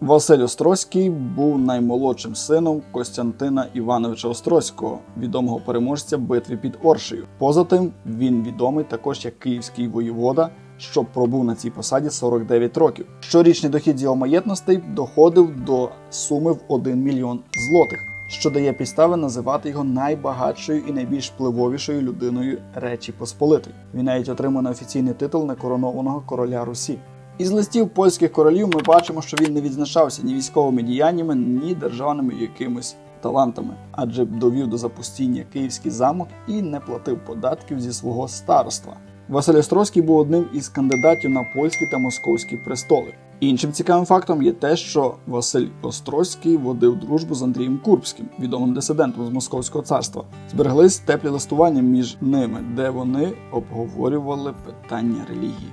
Василь Острозький був наймолодшим сином Костянтина Івановича Острозького, відомого переможця битви під Оршею. Поза тим, він відомий також як київський воєвода, що пробув на цій посаді 49 років. Щорічний дохід його маєтностей доходив до суми в 1 мільйон злотих, що дає підстави називати його найбагатшою і найбільш впливовішою людиною Речі Посполитої. Він навіть отримав неофіційний титул некоронованого короля Русі. Із листів польських королів ми бачимо, що він не відзначався ні військовими діяннями, ні державними якимись талантами, адже довів до запустіння київський замок і не платив податків зі свого староства. Василь Острозький був одним із кандидатів на польські та московські престоли. Іншим цікавим фактом є те, що Василь Острозький водив дружбу з Андрієм Курбським, відомим дисидентом з Московського царства. Збереглись теплі листування між ними, де вони обговорювали питання релігії.